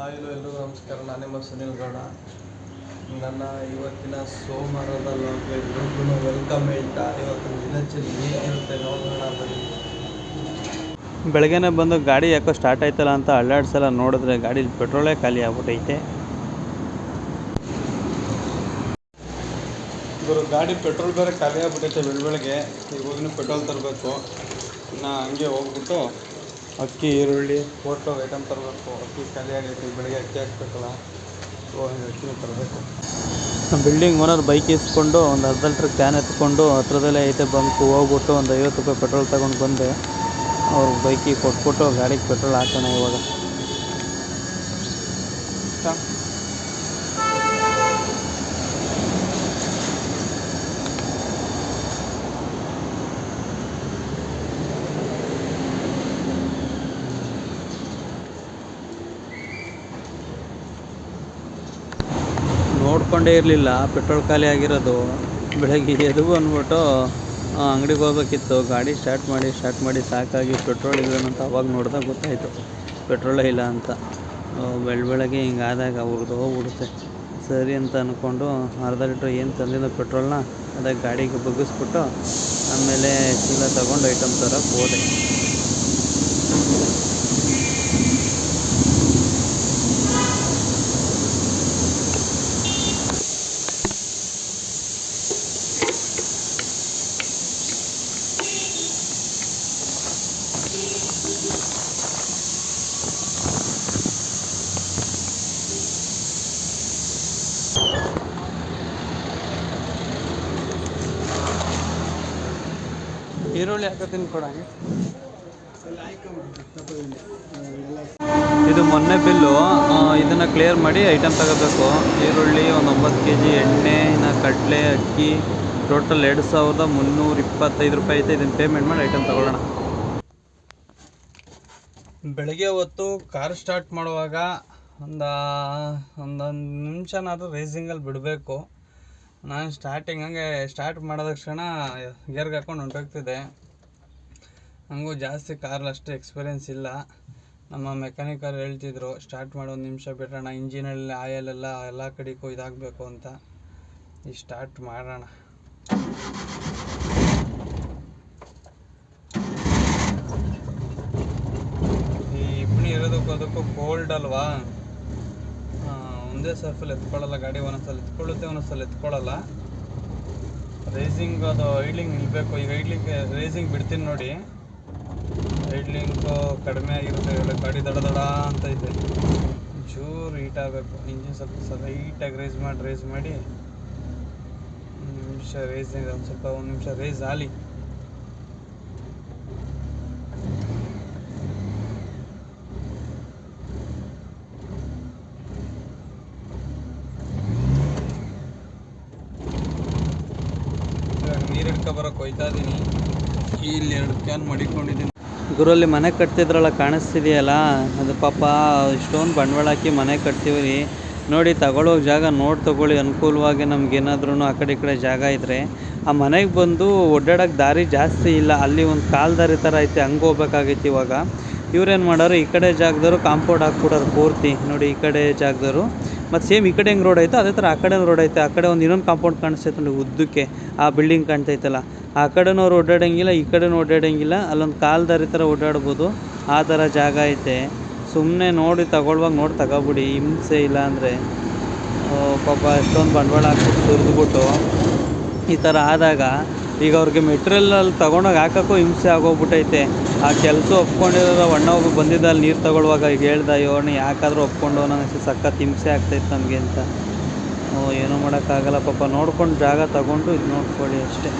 Hi hello ಎಲ್ರಿಗೂ ನಮಸ್ಕಾರ. ನಾನು ನಿಮ್ಮ ಸುನಿಲ್ ಗೌಡ. ನನ್ನ ಇವತ್ತಿನ ಸೋಮವಾರದ ಲಾಗ್ಗೆ ಎಲ್ರಿಗೂ ವೆಲ್ಕಮ್ ಹೇಳ್ತಾ ಇವತ್ತು ದಿನಚರಿ ಏನಿರುತ್ತೆ ನೋಡೋಣ ಬನ್ನಿ. ಬೆಳಗ್ಗೆನೇ ಬಂದು ಗಾಡಿ ಯಾಕೋ ಸ್ಟಾರ್ಟ್ ಆಯ್ತಲ್ಲ ಅಂತ ಅಳ್ಳಾಡ್ಸಲ್ಲ ನೋಡಿದ್ರೆ ಗಾಡೀಲಿ ಪೆಟ್ರೋಲೇ ಖಾಲಿ ಆಗ್ಬಿಟ್ಟೈತೆ ಇವರು ಗಾಡಿ ಪೆಟ್ರೋಲ್ ಬೇರೆ ಖಾಲಿ ಆಗ್ಬಿಟ್ಟೈತೆ ಬೆಳಬೆಳಗ್ಗೆ ಬೆಳಗ್ಗೆ. ಈಗ ಹೋಗಿ ಪೆಟ್ರೋಲ್ ತರಬೇಕು. ಇನ್ನು ಹಂಗೆ ಹೋಗ್ಬಿಟ್ಟು ಅಕ್ಕಿ, ಈರುಳ್ಳಿ, ಫೋಟೋ ಐಟಮ್ ತರಬೇಕು. ಅಕ್ಕಿ ಖಾಲಿ ಆಗೈತಿ, ಬೆಳಗ್ಗೆ ಅಕ್ಕಿ ಹಾಕ್ಬೇಕಲ್ಲ. ಸೊ ಅಕ್ಕಿನೂ ತರಬೇಕು. ಬಿಲ್ಡಿಂಗ್ ಓನರ್ ಬೈಕ್ ಇಸ್ಕೊಂಡು ಒಂದು ಅರ್ಧ ಲೀಟ್ರ್ ಕ್ಯಾನ್ ಎತ್ಕೊಂಡು ಹತ್ರದಲ್ಲೇ ಐತೆ ಬಂಕ್ ಹೋಗ್ಬಿಟ್ಟು ಒಂದು ಐವತ್ತು ರೂಪಾಯಿ ಪೆಟ್ರೋಲ್ ತಗೊಂಡು ಬಂದೆ. ಅವ್ರ ಬೈಕಿಗೆ ಕೊಟ್ಬಿಟ್ಟು ಗಾಡಿಗೆ ಪೆಟ್ರೋಲ್ ಹಾಕೋಣ ಇವಾಗ. ನೋಡ್ಕೊಂಡೇ ಇರಲಿಲ್ಲ. ಪೆಟ್ರೋಲ್ ಖಾಲಿ ಆಗಿರೋದು. ಬೆಳಗ್ಗೆ ಎದು ಅಂದ್ಬಿಟ್ಟು ಅಂಗಡಿಗೆ ಹೋಗ್ಬೇಕಿತ್ತು. ಗಾಡಿ ಸ್ಟಾರ್ಟ್ ಮಾಡಿ ಸ್ಟಾರ್ಟ್ ಮಾಡಿ ಸಾಕಾಗಿ ಪೆಟ್ರೋಲ್ ಅಂತ ಅವಾಗ ನೋಡಿದಾಗ ಗೊತ್ತಾಯಿತು. ಪೆಟ್ರೋಲೇ ಇಲ್ಲ ಅಂತ. ಬೆಳ್ ಬೆಳ, ಬೆಳಗ್ಗೆ ಹಿಂಗೆ ಆದಾಗ ಅವ್ರದ್ದು ಹೋಗ್ಬಿಡುತ್ತೆ. ಸರಿ ಅಂತ ಅಂದ್ಕೊಂಡು ಅರ್ಧ ಲೀಟ್ರ್ ಏನು ತಂದಿದ್ದ ಪೆಟ್ರೋಲ್ನ ಅದಕ್ಕೆ ಗಾಡಿಗೆ ಬಗ್ಗಿಸ್ಬಿಟ್ಟು ಆಮೇಲೆ ಚೀಲ ತಗೊಂಡು ಐಟಮ್ ತರಕ್ಕೆ ಹೋದೆ. ಈರುಳ್ಳಿ ಹಾಕೋತೀನಿ ಕೊಡಂಗೆ ಇದು ಮೊನ್ನೆ ಬಿಲ್ಲು ಇದನ್ನು ಕ್ಲಿಯರ್ ಮಾಡಿ ಐಟಮ್ ತಗೋಬೇಕು. ಈರುಳ್ಳಿ ಒಂದು ಒಂಬತ್ತು ಕೆ ಜಿ ಎಣ್ಣೆ, ಇನ್ನು ಕಡಲೆ, ಅಕ್ಕಿ ಟೋಟಲ್ ಎರಡು ಸಾವಿರದ ಮುನ್ನೂರ ಇಪ್ಪತ್ತೈದು ರೂಪಾಯಿ ಐತೆ. ಇದನ್ನು ಪೇಮೆಂಟ್ ಮಾಡಿ ಐಟಮ್ ತಗೊಳ್ಳೋಣ. ಬೆಳಗ್ಗೆ ಹೊತ್ತು ಕಾರ್ ಸ್ಟಾರ್ಟ್ ಮಾಡುವಾಗ ಒಂದು, ಒಂದೊಂದು ನಿಮಿಷನಾದರೂ ರೇಸಿಂಗಲ್ಲಿ ಬಿಡಬೇಕು. ನಾನು ಸ್ಟಾರ್ಟಿಂಗ್ ಹಂಗೆ ಸ್ಟಾರ್ಟ್ ಮಾಡಿದ ತಕ್ಷಣ ಗೇರ್ಗೆ ಹಾಕೊಂಡು ಹೊಂಟೋಗ್ತಿದ್ದೆ. ನನಗೂ ಜಾಸ್ತಿ ಕಾರಲ್ಲಿ ಅಷ್ಟು ಎಕ್ಸ್ಪೀರಿಯೆನ್ಸ್ ಇಲ್ಲ. ನಮ್ಮ ಮೆಕ್ಯಾನಿಕರ್ ಹೇಳ್ತಿದ್ರು ಸ್ಟಾರ್ಟ್ ಮಾಡೋ, ಒಂದು ನಿಮಿಷ ಬಿಡೋಣ ಇಂಜಿನಲ್ಲಿ ಆಯಲೆಲ್ಲ ಎಲ್ಲ ಕಡೆಗೂ ಇದಾಗಬೇಕು ಅಂತ. ಈ ಸ್ಟಾರ್ಟ್ ಮಾಡೋಣ ಈ ಅದಕ್ಕೂ ಕೋಲ್ಡ್ ಅಲ್ವಾ? ಒಂದೇ ಸರ್ಫಲ್ಲಿ ಎತ್ಕೊಳ್ಳಲ್ಲ, ಗಾಡಿ ಒಂದೊಂದ್ಸಲ ಎತ್ಕೊಳ್ಳುತ್ತೆ, ಒಂದೊಂದ್ಸಲ ಎತ್ಕೊಳ್ಳಲ್ಲ. ರೇಸಿಂಗ್ ಅದು ಐಡ್ಲಿಂಗ್ ನಿಲ್ಬೇಕು. ಈಗ ಐಡ್ಲಿಂಗ್ ರೇಸಿಂಗ್ ಬಿಡ್ತೀನಿ ನೋಡಿ. ಐಡ್ಲಿಂಗು ಕಡಿಮೆ ಆಗಿರುತ್ತೆ. ಗಾಡಿ ದಡ ದಡ ಅಂತ ಇದೆ. ಜೋರು ಹೀಟ್ ಆಗಬೇಕು. ಇಂಜಿನ್ ಸ್ವಲ್ಪ ಸ್ವಲ್ಪ ಹೀಟಾಗಿ ರೇಸ್ ಮಾಡಿ ರೇಸ್ ಮಾಡಿ. ಒಂದು ನಿಮಿಷ ರೇಸಿಂಗ್ ಒಂದು ಸ್ವಲ್ಪ, ಒಂದು ನಿಮಿಷ ರೇಸ್ ಆಲಿ ನೀರು ಹಿಡ್ಕೊ ಬರೋಕೆ ಹೋಯ್ತಾ ಇದ್ದೀನಿ ಇಲ್ಲಿ ಎರಡು ಕ್ಯಾನ್ ಮಡಿಕೊಂಡಿದ್ದೀನಿ. ಗುರಲ್ಲಿ ಮನೆ ಕಟ್ತಿದ್ರಲ್ಲ, ಕಾಣಿಸ್ತಿದೆಯಲ್ಲ? ಅದು ಪಾಪ ಇಷ್ಟೊಂದು ಬಂಡವಾಳ ಹಾಕಿ ಮನೆ ಕಟ್ತೀವಿ ನೋಡಿ, ತಗೊಳ್ಳೋ ಜಾಗ ನೋಡಿ ತಗೊಳ್ಳಿ. ಅನುಕೂಲವಾಗಿ ನಮ್ಗೇನಾದ್ರೂ ಆ ಕಡೆ ಈ ಕಡೆ ಜಾಗ ಇದ್ದರೆ ಆ ಮನೆಗೆ ಬಂದು ಒಡ್ಡಾಡೋಕ್ಕೆ ದಾರಿ ಜಾಸ್ತಿ ಇಲ್ಲ. ಅಲ್ಲಿ ಒಂದು ಕಾಲು ದಾರಿ ಥರ ಐತೆ, ಹಂಗೆ ಹೋಗ್ಬೇಕಾಗೈತಿ ಇವಾಗ. ಇವ್ರೇನು ಮಾಡೋರು, ಈ ಕಡೆ ಜಾಗದವರು ಕಾಂಪೌಂಡ್ ಹಾಕ್ಬಿಡೋರು ಪೂರ್ತಿ. ನೋಡಿ, ಈ ಕಡೆ ಜಾಗದವರು. ಮತ್ತು ಸೇಮ್ ಈ ಕಡೆ ಹೆಂಗೆ ರೋಡ್ ಐತೆ ಅದೇ ಥರ ಆ ಕಡೆ ರೋಡ್ ಐತೆ. ಆ ಕಡೆ ಒಂದು ಇನ್ನೊಂದು ಕಾಂಪೌಂಡ್ ಕಾಣಿಸ್ತೈತೆ ನೋಡಿ ಉದ್ದಕ್ಕೆ. ಆ ಬಿಲ್ಡಿಂಗ್ ಕಾಣ್ತೈತಲ್ಲ ಆ ಕಡೆನೂ ಅವ್ರು ಓಡಾಡಂಗಿಲ್ಲ, ಈ ಕಡೆನೂ ಓಡಾಡಂಗಿಲ್ಲ. ಅಲ್ಲೊಂದು ಕಾಲು ದಾರಿ ಥರ ಓಡಾಡ್ಬೋದು. ಆ ಥರ ಜಾಗ ಐತೆ. ಸುಮ್ಮನೆ ನೋಡಿ ತಗೊಳ್ವಾಗ ನೋಡಿ ತಗೋಬಿಡಿ. ಹಿಂಸೆ ಇಲ್ಲ ಅಂದರೆ ಪಾಪ ಎಷ್ಟೊಂದು ಬಂಡವಾಳ ಹಾಕ್ಬಿಟ್ಟು ಸುರಿದ್ಬಿಟ್ಟು ಈ ಥರ ಆದಾಗ ಈಗ ಅವ್ರಿಗೆ ಮೆಟೀರಿಯಲಲ್ಲಿ ತೊಗೊಂಡೋಗಿ ಹಾಕೋಕ್ಕೂ ಹಿಂಸೆ ಆಗೋಗ್ಬಿಟ್ಟೈತೆ ಆ ಕೆಲಸ ಒಪ್ಕೊಂಡಿರೋ ಅಣ್ಣ ಒಬ್ಬ ಬಂದಿದ್ದ ಅಲ್ಲಿ ನೀರು ತಗೊಳ್ಳುವಾಗ ಈಗ ಹೇಳ್ದ, ಅಯ್ಯೋ ಅಣ್ಣ ಯಾಕಾದರೂ ಒಪ್ಕೊಂಡು ನನಗೆ ಸಖತ್ ಹಿಂಸೆ ಆಗ್ತೈತೆ ನಮಗೆ ಅಂತ. ಓ, ಏನೂ ಮಾಡೋಕ್ಕಾಗಲ್ಲ ಪಾಪ. ನೋಡ್ಕೊಂಡು ಜಾಗ ತಗೊಂಡು ಇದು ನೋಡ್ಕೊಳ್ಳಿ ಅಷ್ಟೇ.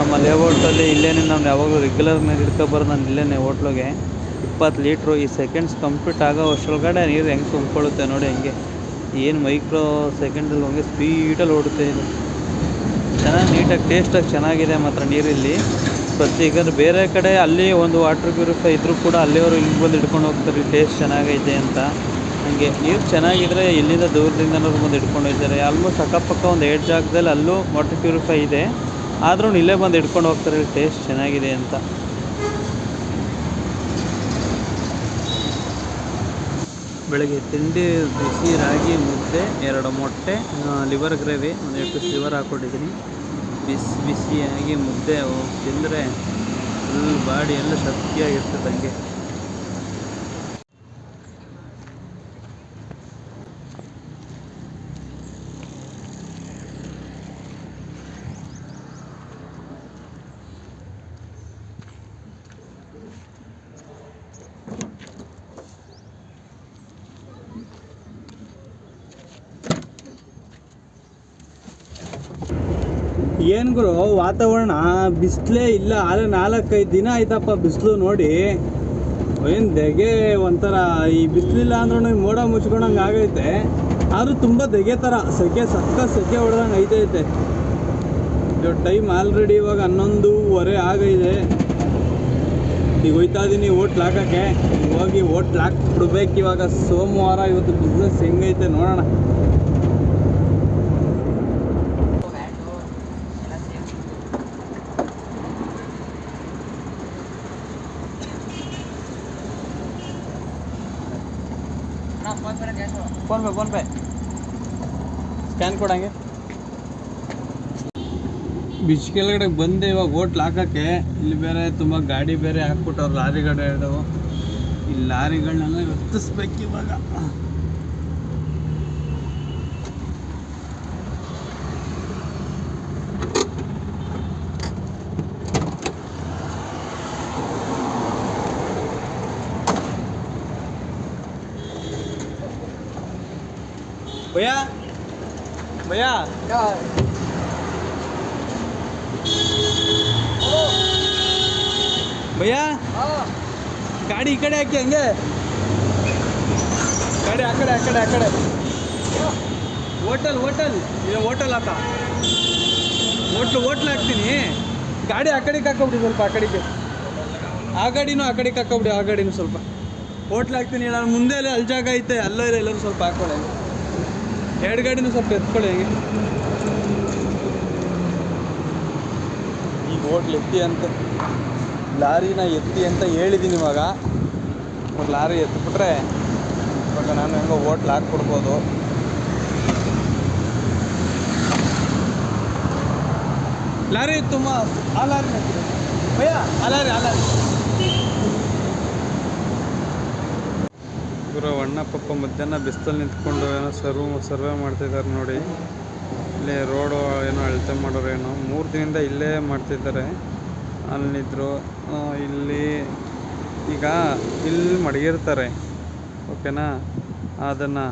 ನಮ್ಮ ಲೇಔಟಲ್ಲಿ ಇಲ್ಲೇನೇ ನಾನು ಯಾವಾಗಲೂ ರೆಗ್ಯುಲರ್ ನೀರು ಹಿಡ್ಕೊಬಾರ್ದು. ನಾನು ಇಲ್ಲೇ ಹೋಟ್ಲಿಗೆ. ಇಪ್ಪತ್ತು ಲೀಟ್ರು ಈ ಸೆಕೆಂಡ್ಸ್ ಕಂಪ್ಲೀಟ್ ಆಗೋ ಅಷ್ಟರೊಳಗಡೆ ನೀರು ಹೆಂಗೆ ತುಂಬ್ಕೊಳ್ಳುತ್ತೆ ನೋಡಿ ಹೆಂಗೆ. ಏನು ಮೈಕ್ರೋ ಸೆಕೆಂಡಲ್ಲಿ ಹಂಗೆ ಸ್ಪೀಡಲ್ಲಿ ಓಡುತ್ತೆ ಇದು. ಚೆನ್ನಾಗಿ ನೀಟಾಗಿ ಟೇಸ್ಟಾಗಿ ಚೆನ್ನಾಗಿದೆ ಮಾತ್ರ ನೀರಿಲ್ಲಿ. ಪ್ರತಿ ಈಗ ಬೇರೆ ಕಡೆ ಅಲ್ಲಿ ಒಂದು ವಾಟರ್ ಪ್ಯೂರಿಫೈ ಇದ್ದರೂ ಕೂಡ ಅಲ್ಲಿವರು ಇಲ್ಲಿ ಬಂದು ಹಿಡ್ಕೊಂಡು ಹೋಗ್ತಾರೆ ಟೇಸ್ಟ್ ಚೆನ್ನಾಗೈತೆ ಅಂತ. ಹಂಗೆ ನೀರು ಚೆನ್ನಾಗಿದ್ರೆ ಇಲ್ಲಿಂದ ದೂರದಿಂದನೂ ಬಂದು ಹಿಡ್ಕೊಂಡು ಹೋಗ್ತಾರೆ. ಆಲ್ಮೋಸ್ಟ್ ಅಕ್ಕಪಕ್ಕ ಒಂದು ಎರಡು ಜಾಗದಲ್ಲಿ ಅಲ್ಲೂ ವಾಟರ್ ಪ್ಯೂರಿಫೈ ಇದೆ. ಆದ್ರೂ ಇಲ್ಲೇ ಬಂದು ಹಿಡ್ಕೊಂಡು ಹೋಗ್ತಾರೆ ಟೇಸ್ಟ್ ಚೆನ್ನಾಗಿದೆ ಅಂತ. ಬೆಳಗ್ಗೆ ತಿಂಡಿ ಬಿಸಿ ರಾಗಿ ಮುದ್ದೆ ಎರಡು ಮೊಟ್ಟೆ ಲಿವರ್ ಗ್ರೇವಿ ಒಂದು ಎರಡು ಪೀಸ್ ಲಿವರ್ ಹಾಕ್ಕೊಂಡಿದ್ದೀನಿ. ಬಿಸಿ ಬಿಸಿಯಾಗಿ ಮುದ್ದೆ ತಿಂದರೆ ಫುಲ್ ಬಾಡಿ ಎಲ್ಲ ಶಕ್ತಿಯಾಗಿರ್ತದೆ ಹಂಗೆ. ಏನು ಗುರು, ವಾತಾವರಣ ಬಿಸಿಲೇ ಇಲ್ಲ ಆಲೆ ನಾಲ್ಕೈದು ದಿನ ಆಯ್ತಪ್ಪ ಬಿಸಿಲು ನೋಡಿ. ಏನು ದೆಗೆ ಒಂಥರ, ಈ ಬಿಸಿಲಿಲ್ಲ ಅಂದ್ರೂ ಮೋಡ ಮುಚ್ಕೊಂಡಂಗೆ ಆಗೈತೆ. ಆದರೂ ತುಂಬ ದೆಗೆ ಥರ ಸೆಕೆ ಸಕ್ಕ ಸೆಕೆ ಹೊಡೆದಂಗೆ ಐತೈತೆ. ಇವಾಗ ಟೈಮ್ ಆಲ್ರೆಡಿ ಇವಾಗ ಹನ್ನೊಂದೂವರೆ ಆಗೈದೆ ಈಗ ಹೋಯ್ತಾ ಇದ್ದೀನಿ ಓಟ್ಲ್ ಹಾಕೋಕ್ಕೆ ಹೋಗಿ ಓಟ್ಲ್ ಹಾಕಿ ಬಿಡ್ಬೇಕು ಇವಾಗ ಸೋಮವಾರ ಇವತ್ತು ಬಿಸ್ನೆಸ್ ಹೆಂಗೈತೆ ನೋಡೋಣ. PhonePe PhonePe scan ಕೊಡಂಗೆ. ಬಿಚ್ ಕೆಳಗಡೆ ಬಂದೆ ಇವಾಗ ಹೋಟ್ಲ್ ಹಾಕೋಕ್ಕೆ. ಇಲ್ಲಿ ಬೇರೆ ತುಂಬ ಗಾಡಿ ಬೇರೆ ಹಾಕ್ಬಿಟ್ಟವ್ರು ಲಾರಿಗಳು ಎರಡು ಈ ಲಾರಿಗಳನ್ನೆಲ್ಲ ಎತ್ತಿಸ್ಬೇಕು ಇವಾಗ. ಭಯ್ಯ ಭಯ್ಯ ಭಯ್ಯ ಗಾಡಿ ಈ ಕಡೆ ಹಾಕಿ ಹಂಗೆ. ಗಾಡಿ ಆ ಕಡೆ ಆ ಕಡೆ ಆ ಕಡೆ. Hotel hotel. ಇಲ್ಲ ಹೋಟೆಲ್ ಹಾಕ ಹೋಟ್ಲು, ಹೋಟ್ಲ್ ಹಾಕ್ತೀನಿ. ಗಾಡಿ ಆ ಕಡೆಗೆ ಹಾಕೋಬಿಡಿ ಸ್ವಲ್ಪ, ಆ ಕಡೆಗೆ. ಆ ಗಾಡಿನೂ ಆ ಕಡೆಗೆ ಹಾಕೋಬಿಡಿ ಆ ಗಾಡಿನೂ ಸ್ವಲ್ಪ. ಹೋಟ್ಲ್ ಹಾಕ್ತೀನಿ ನಾನು ಮುಂದೆ ಅಲ್ಲಿ ಅಲ್ಲಿ ಜಾಗ ಐತೆ, ಅಲ್ಲೋ ಇಲ್ಲ ಎಲ್ಲರೂ ಸ್ವಲ್ಪ ಹಾಕೊಳ್ಳಿ. ಎರಡು ಗಾಡಿನೂ ಸ್ವಲ್ಪ ಎತ್ಕೊಳ್ಳಿ ಹೇಗೆ. ಈಗ ಹೋಟ್ಲ್ ಎತ್ತಿ ಅಂತ, ಲಾರಿನ ಎತ್ತಿ ಅಂತ ಹೇಳಿದ್ದೀನಿ ಇವಾಗ. ಒಂದು ಲಾರಿ ಎತ್ಬಿಟ್ರೆ ಇವಾಗ ನಾನು ಹೆಂಗೋ ಹೋಟ್ಲ್ ಹಾಕ್ಬಿಡ್ಬೋದು. ಲಾರಿ ತುಂಬ, ಆ ಲಾರಿ ಭಯ್ಯ, ಆ ಲಾರಿ ಆ ಲಾರಿ. ಗುರು ಅಣ್ಣ ಪಪ್ಪ ಮಧ್ಯಾಹ್ನ ಬಿಸಿಲಲ್ಲಿ ನಿಂತ್ಕೊಂಡು ಏನೋ ಸರ್ವ್ ಸರ್ವೆ ಮಾಡ್ತಿದ್ದಾರೆ ನೋಡಿ. ಇಲ್ಲೇ ರೋಡು ಏನೋ ಅಳತೆ ಮಾಡೋರು ಏನೋ. ಮೂರು ದಿನದಿಂದ ಇಲ್ಲೇ ಮಾಡ್ತಿದ್ದಾರೆ. ಅಲ್ಲಿದ್ದರು ಇಲ್ಲಿ ಈಗ ಇಲ್ಲಿ ಮಡಗಿರ್ತಾರೆ. ಓಕೆನಾ? ಅದನ್ನು,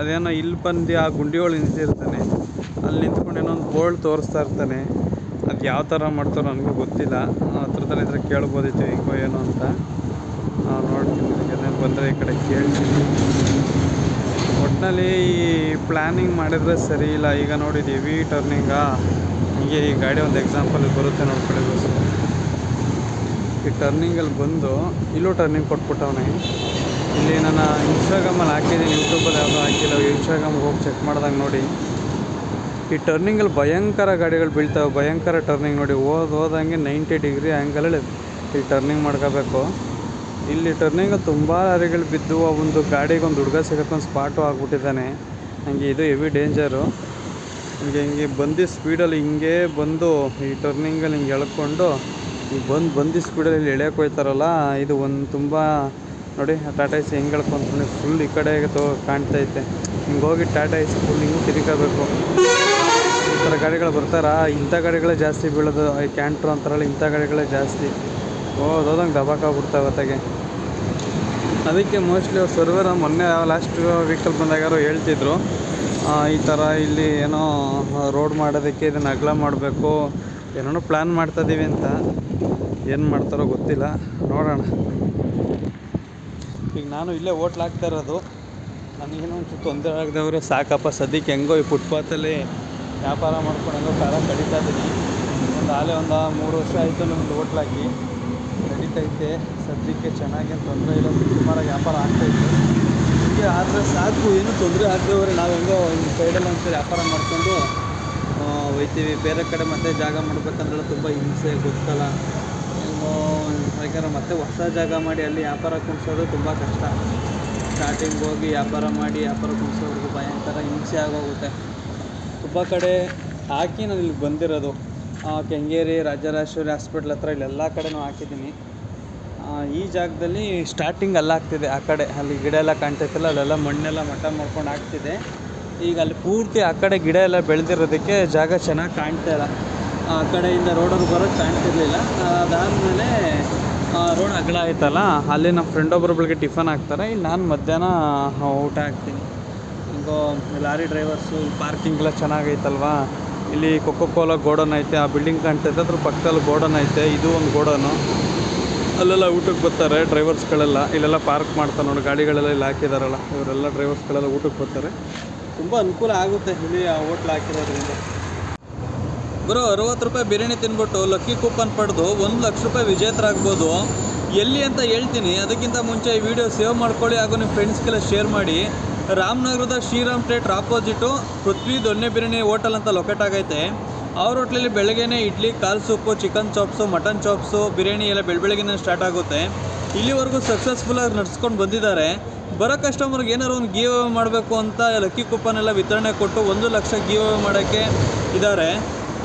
ಅದೇನೋ ಇಲ್ಲಿ ಬಂದು ಆ ಗುಂಡಿ ಒಳಗೆ ನಿಂತಿರ್ತಾನೆ. ಅಲ್ಲಿ ನಿಂತ್ಕೊಂಡು ಏನೋ ಒಂದು ಬೋರ್ಡ್ ತೋರಿಸ್ತಾ ಇರ್ತಾನೆ. ಅದು ಯಾವ ಥರ ಮಾಡ್ತಾರೋ ನನಗೂ ಗೊತ್ತಿಲ್ಲ. ಹತ್ರದಲ್ಲಿ ಇದ್ರೆ ಕೇಳ್ಬೋದಿತ್ತು ಈಗ ಏನೋ ಅಂತ. ನೋಡ್ತೀನಿ. ಬಂದರೆ ಈ ಕಡೆ ಕೇಳ್ತೀನಿ. ಒಟ್ಟಿನಲ್ಲಿ ಈ ಪ್ಲ್ಯಾನಿಂಗ್ ಮಾಡಿದ್ರೆ ಸರಿ ಇಲ್ಲ. ಈಗ ನೋಡಿದ್ದೀವಿ ವಿ ಟರ್ನಿಂಗಾ ಹೀಗೆ ಈ ಗಾಡಿ ಒಂದು ಎಕ್ಸಾಂಪಲ್ ಬರುತ್ತೆ ನೋಡ್ಕೊಳ್ಳಿ ಬಸ್ ಈ ಟರ್ನಿಂಗಲ್ಲಿ ಬಂದು ಇಲ್ಲೂ ಟರ್ನಿಂಗ್ ಕೊಟ್ಬಿಟ್ಟವನೆ. ಇಲ್ಲಿ ನಾನು ಇನ್ಸ್ಟಾಗ್ರಾಮಲ್ಲಿ ಹಾಕಿದ್ದೀನಿ. ಯೂಟ್ಯೂಬಲ್ಲಿ ಯಾವುದೋ ಹಾಕಿಲ್ಲ. ಇನ್ಸ್ಟಾಗ್ರಾಮ್ಗೆ ಹೋಗಿ ಚೆಕ್ ಮಾಡಿದಾಗ ನೋಡಿ. ಈ ಟರ್ನಿಂಗಲ್ಲಿ ಭಯಂಕರ ಗಾಡಿಗಳು ಬೀಳ್ತಾವೆ. ಭಯಂಕರ ಟರ್ನಿಂಗ್ ನೋಡಿ. ಹೋದ್ ಹೋದಂಗೆ ನೈಂಟಿ ಡಿಗ್ರಿ ಆ್ಯಂಗಲಲ್ಲಿ ಈ ಟರ್ನಿಂಗ್ ಮಾಡ್ಕೋಬೇಕು. ಇಲ್ಲಿ ಟರ್ನಿಂಗ್ ತುಂಬ ಲಾರಿಗಳು ಬಿದ್ದು ಒಂದು ಗಾಡಿಗೆ ಒಂದು ಹುಡುಗ ಸಿಗಕ್ಕೊಂದು ಸ್ಪಾಟು ಆಗಿಬಿಟ್ಟಿದ್ದಾನೆ. ಹಂಗೆ ಇದು ಹೆವಿ ಡೇಂಜರು ಹಿಂಗೆ ಹಿಂಗೆ ಬಂದು ಸ್ಪೀಡಲ್ಲಿ ಹಿಂಗೆ ಬಂದು ಈ ಟರ್ನಿಂಗಲ್ಲಿ ಹಿಂಗೆ ಎಳ್ಕೊಂಡು ಈ ಬಂದು ಬಂದು ಸ್ಪೀಡಲ್ಲಿ ಇಲ್ಲಿ ಎಳೆಯಕ್ಕೆ ಹೋಯ್ತಾರಲ್ಲ, ಇದು ಒಂದು ತುಂಬ ನೋಡಿ ಟಾಟಾ ಎಸಿ ಹೆಂಗೆ ಎಳ್ಕೊಂತ ಫುಲ್ ಈ ಕಡೆಗೆ ತೋ ಕಾಣ್ತೈತೆ ಹಿಂಗೆ ಹೋಗಿ ಟಾಟಾ ಎಸಿ ಫುಲ್ ಹಿಂಗೆ ತಿರ್ಕೋಬೇಕು ಈ ಥರ ಗಾಡಿಗಳು ಬರ್ತಾರಾ? ಇಂಥ ಗಾಡಿಗಳೇ ಜಾಸ್ತಿ ಬೀಳೋದು, ಈ ಕ್ಯಾಂಟ್ರು ಅಂತಾರಲ್ಲ, ಇಂಥ ಗಾಡಿಗಳೇ ಜಾಸ್ತಿ. ಹೋದಂಗೆ ದಬಾಕಾಗ್ಬಿಡ್ತಾವೆ ಅವತ್ತಾಗೆ ಅದಕ್ಕೆ ಮೋಸ್ಟ್ಲಿ ಅವ್ರು ಸರ್ವರ್ ಮೊನ್ನೆ ಲಾಸ್ಟ್ ವೀಕಲ್ಲಿ ಬಂದಾಗಾರು ಹೇಳ್ತಿದ್ರು. ಈ ಥರ ಇಲ್ಲಿ ಏನೋ ರೋಡ್ ಮಾಡೋದಕ್ಕೆ ಇದನ್ನು ಅಗಲ ಮಾಡಬೇಕು, ಏನೋ ಪ್ಲ್ಯಾನ್ ಮಾಡ್ತಾಯಿದ್ದೀವಿ ಅಂತ. ಏನು ಮಾಡ್ತಾರೋ ಗೊತ್ತಿಲ್ಲ, ನೋಡೋಣ. ಈಗ ನಾನು ಇಲ್ಲೇ ಹೋಟ್ಲ್ ಹಾಕ್ತಾ ಇರೋದು. ನನಗೇನೋ ಒಂಚೂರು ತೊಂದರೆ ಆಗದವ್ರೆ ಸಾಕಪ್ಪ. ಸದ್ಯಕ್ಕೆ ಹೆಂಗೋ ಈ ಫುಟ್ಪಾತಲ್ಲಿ ವ್ಯಾಪಾರ ಮಾಡ್ಕೊಂಡು ಹೆಂಗೋ ಕಾಲ ಕಡಿತಾ ಇದ್ದೀನಿ ಒಂದು ಆಲೆ ಒಂದು ಮೂರು ವರ್ಷ ಆಯಿತು ನಮ್ಮದು ಹೋಟ್ಲ್ ಹಾಕಿ. ನಡೀತೈತೆ, ಸದ್ಯಕ್ಕೆ ಚೆನ್ನಾಗಿ ತೊಂದರೆ ಇಲ್ಲ ಸುಮಾರಾಗಿ ವ್ಯಾಪಾರ ಆಗ್ತೈತೆ. ಹೀಗೆ ಆದರೆ ಸಾಕು ಏನು ತೊಂದರೆ ಆಗದವ್ರೆ ನಾವು ಹೆಂಗೋ ಒಂದು ಸೈಡಲ್ಲಿ ಒಂದ್ಸರಿ ವ್ಯಾಪಾರ ಮಾಡಿಕೊಂಡು ಒಯ್ತೀವಿ ಬೇರೆ ಕಡೆ ಮತ್ತೆ ಜಾಗ ಮಾಡ್ಬೇಕಂದ್ರೆ ತುಂಬ ಹಿಂಸೆ ಗೊತ್ತಲ್ಲ ಯಾಕಂದ್ರೆ ಮತ್ತೆ ಹೊಸ ಜಾಗ ಮಾಡಿ ಅಲ್ಲಿ ವ್ಯಾಪಾರ ಕುಣಿಸೋದು ತುಂಬ ಕಷ್ಟ. ಸ್ಟಾರ್ಟಿಂಗ್ ಹೋಗಿ ವ್ಯಾಪಾರ ಮಾಡಿ ವ್ಯಾಪಾರ ಮುಗಿಸೋವರೆಗೂ ಭಯಂಕರ ಹಿಂಸೆ ಆಗೋಗುತ್ತೆ. ತುಂಬ ಕಡೆ ಹಾಕಿ ನಾನು ಇಲ್ಲಿ ಬಂದಿರೋದು. ಕೆಂಗೇರಿ, ರಾಜರಾಜೇಶ್ವರಿ ಹಾಸ್ಪಿಟ್ಲ್ ಹತ್ರ ಇಲ್ಲೆಲ್ಲ ಕಡೆನೂ ಹಾಕಿದ್ದೀನಿ. ಈ ಜಾಗದಲ್ಲಿ ಸ್ಟಾರ್ಟಿಂಗ್ ಅಲ್ಲಿ ಆಗ್ತಿದೆ. ಆ ಕಡೆ ಅಲ್ಲಿ ಗಿಡ ಎಲ್ಲ ಕಾಣ್ತೈತಲ್ಲ ಅಲ್ಲೆಲ್ಲ ಮಣ್ಣೆಲ್ಲ ಮಟ್ಟ ಮಾಡ್ಕೊಂಡು ಆಗ್ತಿದೆ. ಈಗ ಅಲ್ಲಿ ಪೂರ್ತಿ ಆ ಕಡೆ ಗಿಡ ಎಲ್ಲ ಬೆಳೆದಿರೋದಕ್ಕೆ ಜಾಗ ಚೆನ್ನಾಗಿ ಕಾಣ್ತಾ ಇಲ್ಲ. ಆ ಕಡೆಯಿಂದ ರೋಡಲ್ಲಿ ಬರೋದು ಕಾಣ್ತಿರ್ಲಿಲ್ಲ. ಅದಾದಮೇಲೆ ರೋಡ್ ಅಗಲ ಆಯ್ತಲ್ಲ, ಅಲ್ಲಿ ನಮ್ಮ ಫ್ರೆಂಡ್ ಒಬ್ಬರು ಬೆಳಗ್ಗೆ ಟಿಫನ್ ಹಾಕ್ತಾರೆ. ಇಲ್ಲಿ ನಾನು ಮಧ್ಯಾಹ್ನ ಊಟ ಹಾಕ್ತೀನಿ. ಹಿಂಗೋ, ಲಾರಿ ಡ್ರೈವರ್ಸು ಪಾರ್ಕಿಂಗ್ ಎಲ್ಲ ಚೆನ್ನಾಗೈತಲ್ವಾ? ಇಲ್ಲಿ ಕೊಕ್ಕೋ ಕೋಲಾ ಗೋಡನ್ ಐತೆ, ಆ ಬಿಲ್ಡಿಂಗ್ ಕಾಣ್ತೈತೆ ಅದ್ರ ಪಕ್ಕದಲ್ಲಿ ಗೋಡನ್ ಐತೆ, ಇದು ಒಂದು ಗೋಡನು. ಅಲ್ಲೆಲ್ಲ ಊಟಕ್ಕೆ ಬರ್ತಾರೆ ಡ್ರೈವರ್ಸ್ಗಳೆಲ್ಲ ಇಲ್ಲೆಲ್ಲ ಪಾರ್ಕ್ ಮಾಡ್ತಾರೆ ನೋಡಿ, ಗಾಡಿಗಳೆಲ್ಲ ಇಲ್ಲಿ ಹಾಕಿದಾರಲ್ಲ. ಇವರೆಲ್ಲ ಡ್ರೈವರ್ಸ್ಗಳೆಲ್ಲ ಊಟಕ್ಕೆ ಬರ್ತಾರೆ. ತುಂಬ ಅನುಕೂಲ ಆಗುತ್ತೆ ಇಲ್ಲಿ ಆ ಹೋಟ್ಲ್ ಹಾಕಿರೋದ್ರಿಂದ. ಬರೋ ಅರವತ್ತು ರೂಪಾಯಿ ಬಿರಿಯಾನಿ ತಿನ್ಬಿಟ್ಟು ಲಕ್ಕಿ ಕೂಪನ್ ಪಡೆದು ಒಂದು ಲಕ್ಷ ರೂಪಾಯಿ ವಿಜೇತರಾಗ್ಬೋದು ಎಲ್ಲಿ ಅಂತ ಹೇಳ್ತೀನಿ, ಅದಕ್ಕಿಂತ ಮುಂಚೆ ಈ ವಿಡಿಯೋ ಸೇವ್ ಮಾಡ್ಕೊಳ್ಳಿ ಹಾಗೂ ನಿಮ್ಮ ಫ್ರೆಂಡ್ಸ್ಗೆಲ್ಲ ಶೇರ್ ಮಾಡಿ. ರಾಮನಗರದ ಶ್ರೀರಾಮ್ ಥಿಯೇಟ್ರ್ ಆಪೋಸಿಟು ಪೃಥ್ವಿ ದೊಣ್ಣೆ ಬಿರಿಯಾನಿ ಹೋಟೆಲ್ ಅಂತ ಲೊಕೇಟ್ ಆಗೈತೆ. ಅವ್ರ ಹೋಟ್ಲಲ್ಲಿ ಬೆಳಗ್ಗೆನೇ ಇಡ್ಲಿ, ಕಾಲ್ soup, chicken chops, mutton chops, biryani ಎಲ್ಲ ಬೆಳ ಬೆಳಗ್ಗೆನೇ ಸ್ಟಾರ್ಟ್ ಆಗುತ್ತೆ. ಇಲ್ಲಿವರೆಗೂ ಸಕ್ಸಸ್ಫುಲ್ಲಾಗಿ ನಡ್ಸ್ಕೊಂಡು ಬಂದಿದ್ದಾರೆ. ಬರೋ ಕಸ್ಟಮರ್ಗೆ ಏನಾದ್ರು ಒಂದು ಗೀವ್ ಮಾಡಬೇಕು ಅಂತ ಲಕ್ಕಿ ಕೂಪನ್ ಎಲ್ಲ ವಿತರಣೆ ಕೊಟ್ಟು ಒಂದು ಲಕ್ಷ ಗೀವ್ ಮಾಡೋಕ್ಕೆ ಇದ್ದಾರೆ.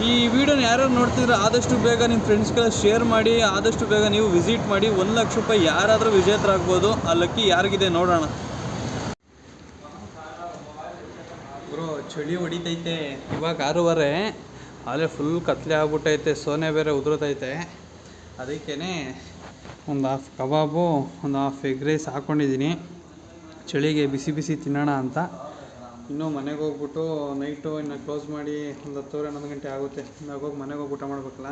ಈ ವಿಡಿಯೋನ ಯಾರ್ಯಾರು ನೋಡ್ತಿದ್ರೆ ಆದಷ್ಟು ಬೇಗ ನಿಮ್ಮ ಫ್ರೆಂಡ್ಸ್ಗೆಲ್ಲ ಶೇರ್ ಮಾಡಿ, ಆದಷ್ಟು ಬೇಗ ನೀವು ವಿಸಿಟ್ ಮಾಡಿ, ಒಂದು ಲಕ್ಷ ರೂಪಾಯಿ ಯಾರಾದರೂ ವಿಜೇತರಾಗ್ಬೋದು ಆ ಲಕ್ಕಿ ಯಾರಿಗಿದೆ ನೋಡೋಣ. ಚಳಿ ಹೊಡಿತೈತೆ. ಇವಾಗ ಆರೂವರೆ. ಅಲ್ಲೇ ಫುಲ್ ಕತ್ತಲೆ ಆಗ್ಬಿಟ್ಟೈತೆ, ಸೋನೆ ಬೇರೆ ಉದುರುತೈತೆ. ಅದಕ್ಕೇ ಒಂದು ಹಾಫ್ ಕಬಾಬು, ಒಂದು ಹಾಫ್ ಎಗ್ ರೈಸ್ ಹಾಕ್ಕೊಂಡಿದ್ದೀನಿ ಚಳಿಗೆ ಬಿಸಿ ಬಿಸಿ ತಿನ್ನೋಣ ಅಂತ. ಇನ್ನೂ ಮನೆಗೆ ಹೋಗ್ಬಿಟ್ಟು ನೈಟು ಇನ್ನು ಕ್ಲೋಸ್ ಮಾಡಿ ಒಂದು ಹತ್ತುವರೆ, ಹನ್ನೊಂದು ಗಂಟೆ ಆಗುತ್ತೆ. ಹೋಗಿ ಮನೆಗೆ ಹೋಗಿ ಊಟ ಮಾಡ್ಬೇಕಲ್ಲ?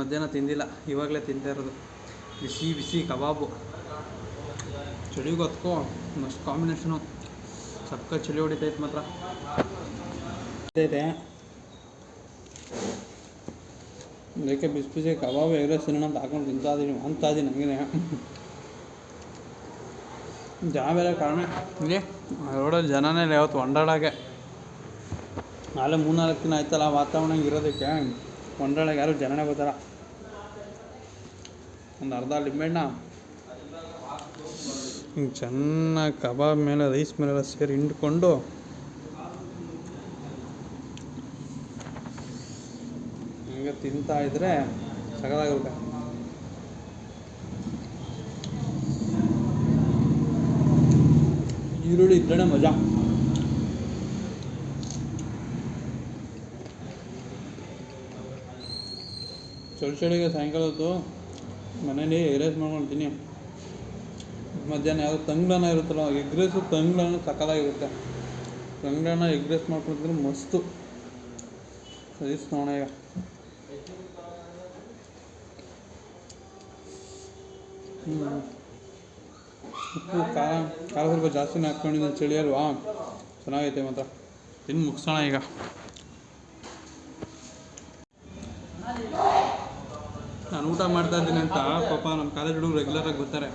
ಮಧ್ಯಾಹ್ನ ತಿಂದಿಲ್ಲ, ಇವಾಗಲೇ ತಿಂತಾ ಇರೋದು. ಬಿಸಿ ಬಿಸಿ ಕಬಾಬು. ಚಳಿಗೆ ಹೊತ್ಕೋ, ಮಸ್ತ್ ಕಾಂಬಿನೇಷನು ಸಕ್ಕ ಚಳಿ ಹೊಡಿತೈತೆ ಮಾತ್ರ. ಅದಕ್ಕೆ ಬಿಸಿ ಬಿಸಿ ಕಬಾಬ್ ಎಗ್ರೆಸ್ ತಿನ್ನೋಣ ಅಂತ ಹಾಕೊಂಡು ತಿಂತಾ ಇದೀನಿ, ಅಂತ ಜಾಬ್ ಬೇರೆ ಕಡಿಮೆ ಇಲ್ಲಿ ರೋಡಲ್ಲಿ ಜನನೇ ಇಲ್ಲ ಯಾವತ್ತು ಒಂಡಾಡಾಗೆ ನಾಳೆ ಮೂರ್ನಾಲ್ಕು ದಿನ ಆಯ್ತಲ್ಲ ವಾತಾವರಣ ಇರೋದಕ್ಕೆ ಒಂಡಾಡೋಕೆ ಯಾರು ಜನನೇ ಬರ್ತಾರ. ಒಂದು ಅರ್ಧ ಲಿಂಬೆಣ್ಣ ಹಿಂಗೆ ಚೆನ್ನಾಗಿ ಕಬಾಬ್ ಮೇಲೆ ರೈಸ್ ಮೇಲೆಲ್ಲ ಸೇರಿ ಹಿಂಡ್ಕೊಂಡು ಹಂಗೆ ತಿಂತಾ ಇದ್ರೆ ಸಗದಾಗುತ್ತೆ ಈರುಳ್ಳಿ ಇದ್ರೇ ಮಜಾ. ಚಳಿ ಚಳಿಗೆ ಸಾಯಂಕಾಲ ಹೊತ್ತು ಮನೇಲಿ ರೈಸ್ ಮಾಡ್ಕೊಳ್ತೀನಿ. ಮಧ್ಯಾಹ್ನ ಯಾವುದೋ ತಂಗ್ಳನ ಇರುತ್ತಲ್ಲ ಎಗ್ ರೈಸು ತಂಗ್ಳನ ಸಕಲಾಗಿರುತ್ತೆ. ತಂಗ್ಳನ ಎಗ್ ರೈಸ್ ಮಾಡ್ಕೊಳ್ತಿದ್ರೆ ಮಸ್ತು. ಸರಿ ನೋಡೋಣ ಈಗ. ಉಪ್ಪು ಖಾರ ಖಾರ ಸ್ವಲ್ಪ ಜಾಸ್ತಿನೇ ಹಾಕ್ಕೊಂಡಿದ್ದೀನಿ ಚಳಿ ಅಲ್ವಾ? ಚೆನ್ನಾಗೈತೆ ಮಾತ್ರ. ತಿನ್ ಮುಗಿಸೋಣ ಈಗ. ನಾನು ಊಟ ಮಾಡ್ತಾ ಇದ್ದೀನಿ ಅಂತ ಪಾಪ ನಮ್ಮ ಕಾಲೇಜ್ ಹುಡುಗರು ರೆಗ್ಯುಲರಾಗಿ ಬರ್ತಾರೆ.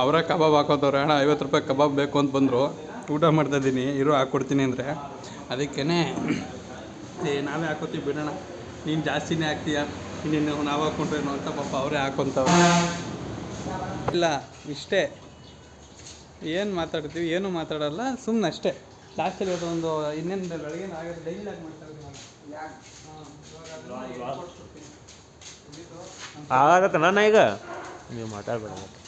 ಅವರೇ ಕಬಾಬ್ ಹಾಕೋತವ್ರೆ. ಅಣ್ಣ, ಐವತ್ತು ರೂಪಾಯಿ ಕಬಾಬ್ ಬೇಕು ಅಂತ ಬಂದರು. ಊಟ ಮಾಡ್ತಾ ಇದ್ದೀನಿ. ಇರೋ, ಹಾಕ್ಕೊಡ್ತೀನಿ ಅಂದರೆ. ಅದಕ್ಕೇ ನಾವೇ ಹಾಕೋತೀವಿ ಬಿಡೋಣ. ನೀನು ಜಾಸ್ತಿನೇ ಹಾಕ್ತೀಯ? ಇನ್ನೇನು ನಾವು ಹಾಕ್ಕೊಂಡ್ರೇನು ಅಂತ ಪಾಪ ಅವರೇ ಹಾಕ್ಕೊಂತವ್ರೆ ಇಲ್ಲ ಇಷ್ಟೇ. ಏನು ಮಾತಾಡ್ತೀವಿ ಏನೂ ಮಾತಾಡಲ್ಲ ಸುಮ್ಮನೆ ಅಷ್ಟೇ. ಲಾಸ್ಟಲ್ಲಿ ಇರೋದು ಒಂದು ಇನ್ನೇನು ಬೆಳಗ್ಗೆ ಆಗೋದು ಡೈಲಿ ಆಗಿ ಮಾಡ್ತಾ ಆಗತ್ತೆ. ನಾನು ಈಗ? ನೀವು ಮಾತಾಡ್ಬೇಡ ಮತ್ತೆ.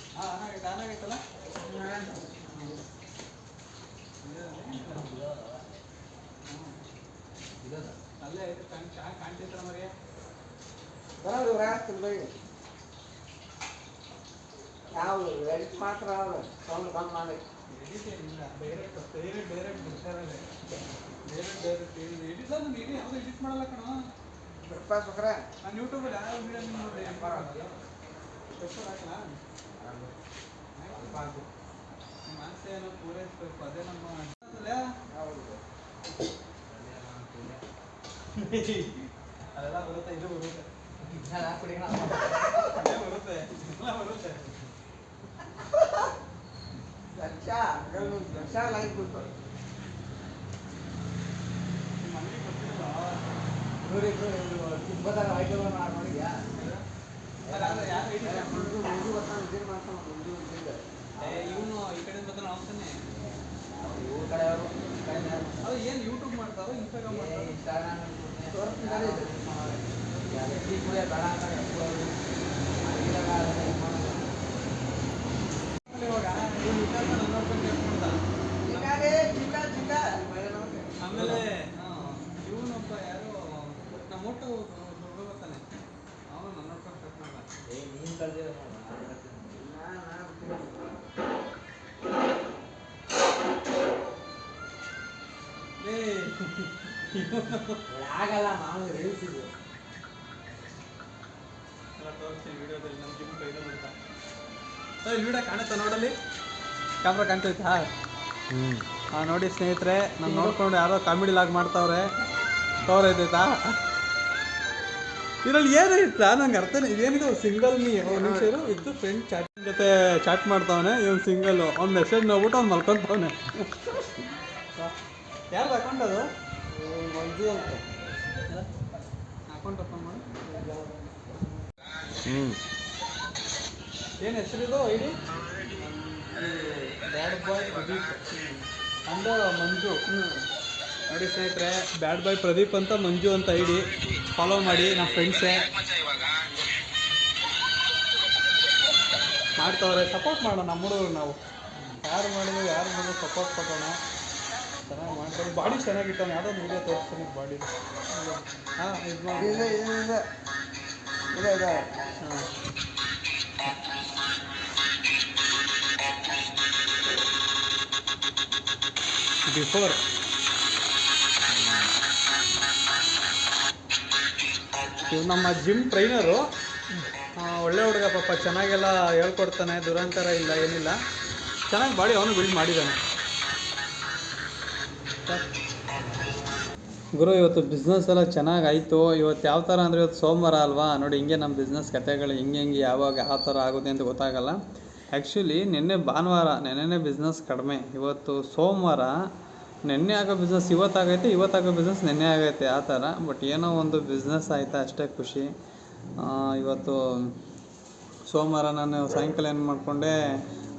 ಅಲ್ಲೇ ಕಾಣ್ತಿದ್ರ ಮರಿ ಯಾವ ಎಡಿಟ್ ಮಾತ್ರ ಸೌಂಡ್ ಬಂದ್ ಮಾಡಿ. ಇಲ್ಲ ಡೈರೆಕ್ಟ್ ಡೈರೆಕ್ಟ್ ಡೈರೆಕ್ಟ್ ಬಿಡ್ತಾರಲ್ಲ ಡೈರೆಕ್ಟ್ ಡೈರೆಕ್ಟ್ ಎಡಿಟ್ ನಾನು ಇಡೀ ಯಾವುದು ಎಡಿಟ್ ಮಾಡಲ್ಲ ಕಣ. ಬಿಡಪ್ಪ ಸುಕ್ರ. ನಾನು ಯೂಟ್ಯೂಬಲ್ಲಿ ಯಾವ ವಿಡಿಯೋ ನೋಡಿ ಹಾಕಲ್ಲ ಸಾಕು ನಿಮ್ಮ ಆಸೆ ಪೂರೈಸಬೇಕು ಅದೇ ನಮ್ಮ ಅದೆಲ್ಲ ಬರುತ್ತೆ ಇದು ಬರುತ್ತೆ ಬರುತ್ತೆ ಎಲ್ಲ ಬರುತ್ತೆ ಲಕ್ಷ ಲಕ್ಷ ಲೈಕ್ ಬಿಟ್ಟು ನಿಮ್ಮ ಮನೆಗೆ ಗೊತ್ತಿಲ್ಲ ನೋಡಿ ತಿಂಬದಾಗ ಐಟಮ್ ಮಾಡಿದ್ಯಾ ಯಾರು? ಇವನು ಈ ಕಡೆ ಬರ್ತಾನೆ ಅವತಾನೆ ಇವ್ರ ಕಡೆಯವರು ಅದು ಏನು ಯೂಟ್ಯೂಬ್ ಮಾಡ್ತಾರೋ ಇನ್ಸ್ಟಾಗ್ರಾಮ್ ಮಾಡ್ತಾರೋ? ಇವಾಗ ತೋರಿಸ್ತೀನಿ ವಿಡಿಯೋದಲ್ಲಿ ನಮ್ಮ ಜಿಮ್ ಕೈದ ಅಂತ ಇಲ್ಲಿ ವಿಡಿಯೋ ಕಾಣುತ್ತಾ ನೋಡಲ್ಲಿ? ಕ್ಯಾಮ್ರಾ ಕಾಣ್ತೈತಾ? ಹಾ ನೋಡಿ ಸ್ನೇಹಿತರೆ ನಾನು ನೋಡ್ಕೊಂಡು ಯಾರೋ ಕಾಮಿಡಿ ಲಾಗ್ ಮಾಡ್ತಾವ್ರೆ ಕವರ್ ಐತೈತಾ ಏನು ಇರ್ತಾ ನಂಗೆ ಅರ್ಥನೇ ಇದೇನಿದು ಸಿಂಗಲ್ ಮೀ ಇರು ಇದ್ದು ಫ್ರೆಂಡ್ ಚಾಟ್ ಜೊತೆ ಚಾಟ್ ಮಾಡ್ತಾವನೆ ಇವನು ಸಿಂಗಲ್ ಅವ್ನು ಮೆಸೇಜ್ ನೋಡ್ಬಿಟ್ಟು ಅವ್ನು ಮಲ್ಕೊಂತವನೆ. ಯಾರು ಅಕೌಂಟ್ ಅದು? ಮಂಜು ಅಂತ. ಅಕೌಂಟ್ ಓಪನ್ ಮಾಡಿ. ಹ್ಞೂ ಏನು ಹೆಸರಿದು ಐಡಿ ಬ್ಯಾಡ್ ಬಾಯ್ ಪ್ರದೀಪ್. ಅಂದ ಮಂಜು. ನೋಡಿ ಸ್ನೇಹಿತರೆ ಬ್ಯಾಡ್ ಬಾಯ್ ಪ್ರದೀಪ್ ಅಂತ ಮಂಜು ಅಂತ ಐಡಿ ಫಾಲೋ ಮಾಡಿ ನಮ್ಮ ಫ್ರೆಂಡ್ಸೇ ಮಾಡ್ತವ್ರೆ ಸಪೋರ್ಟ್ ಮಾಡೋಣ ನಮ್ಮ ಹುಡುಗರು ನಾವು. ಯಾರು ಮಾಡಿದ್ರು ಯಾರು ಮಾಡಿದ್ರು ಸಪೋರ್ಟ್ ಕೊಡೋಣ. ಚೆನ್ನಾಗಿ ಮಾಡ್ತಾರೆ. ಬಾಡಿ ಚೆನ್ನಾಗಿಟ್ಟಾನೆ ಯಾವುದೋ ಒಂದು ತೋರಿಸ್ತೀನಿ ಬಾಡಿ. ಹಾಂ ಇದು ಮಾಡಿ ಇದೆ ಇದೆ. ಬಿಫೋರ್ ಇವ್ ನಮ್ಮ ಜಿಮ್ ಟ್ರೈನರು ಒಳ್ಳೆ ಹುಡುಗ ಪಾಪ, ಚೆನ್ನಾಗೆಲ್ಲ ಹೇಳ್ಕೊಡ್ತಾನೆ, ದುರಂತರ ಇಲ್ಲ, ಏನಿಲ್ಲ. ಚೆನ್ನಾಗಿ ಬಾಡಿ ಅವನು ಬಿಲ್ಡ್ ಮಾಡಿದ್ದಾನೆ ಗುರು ಇವತ್ತು ಬಿಸ್ನೆಸ್ ಎಲ್ಲ ಚೆನ್ನಾಗಾಯಿತು. ಇವತ್ತು ಯಾವ ಥರ ಅಂದರೆ ಇವತ್ತು ಸೋಮವಾರ ಅಲ್ವಾ? ನೋಡಿ ಹಿಂಗೆ ನಮ್ಮ ಬಿಸ್ನೆಸ್ ಕತೆಗಳು ಹಿಂಗೆ ಹಿಂಗೆ ಯಾವಾಗ ಯಾವ ಥರ ಆಗುತ್ತೆ ಅಂತ ಗೊತ್ತಾಗಲ್ಲ. ಆ್ಯಕ್ಚುಲಿ ನಿನ್ನೆ ಭಾನುವಾರ ನೆನ್ನೆನೇ ಬಿಸ್ನೆಸ್ ಕಡಿಮೆ. ಇವತ್ತು ಸೋಮವಾರ ನೆನ್ನೆ ಆಗೋ ಬಿಸ್ನೆಸ್ ಇವತ್ತಾಗೈತೆ ಇವತ್ತಾಗೋ ಬಿಸ್ನೆಸ್ ನೆನ್ನೆ ಆಗೈತೆ ಆ ಥರ. ಬಟ್ ಏನೋ ಒಂದು ಬಿಸ್ನೆಸ್ ಆಯಿತಾ ಅಷ್ಟೇ ಖುಷಿ. ಆ, ಇವತ್ತು ಸೋಮವಾರ ನಾನು ಸಾಯಂಕಾಲ ಏನು ಮಾಡಿಕೊಂಡೆ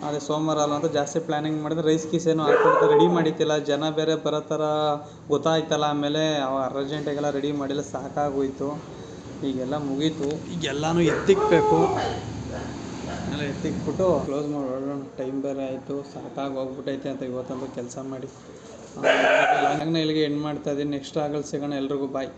ಅದೇ ಸೋಮವಾರ ಅಲ್ಲ ಅಂತ ಜಾಸ್ತಿ ಪ್ಲ್ಯಾನಿಂಗ್ ಮಾಡಿದ್ರೆ ರೈಸ್ ಗೀಸ್ ಏನು ಹಾಕ್ಬಿಟ್ಟು ರೆಡಿ ಮಾಡಿತ್ತಿಲ್ಲ ಜನ ಬೇರೆ ಬರೋ ಥರ ಗೊತ್ತಾಯ್ತಲ್ಲ ಆಮೇಲೆ ಅರ್ಜೆಂಟಿಗೆಲ್ಲ ರೆಡಿ ಮಾಡಿಲ್ಲ ಸಾಕಾಗೋಯ್ತು. ಈಗೆಲ್ಲ ಮುಗೀತು. ಈಗೆಲ್ಲನೂ ಎತ್ತಿಕ್ಬೇಕು. ಎಲ್ಲ ಎತ್ತಿಕ್ಬಿಟ್ಟು ಕ್ಲೋಸ್ ಮಾಡೋಣ ಟೈಮ್ ಬೇರೆ ಆಯಿತು ಸಾಕಾಗಿ ಹೋಗ್ಬಿಟ್ಟೈತೆ ಅಂತ ಇವತ್ತಂತೂ ಕೆಲಸ ಮಾಡಿ. ಇಲ್ಲಿಗೆ ಎಂಡ್ ಮಾಡ್ತಾ ಇದ್ದೀನಿ ನೆಕ್ಸ್ಟ್ ಆಗಲ್ ಸಿಗೋಣ ಎಲ್ರಿಗೂ ಬಾಯ್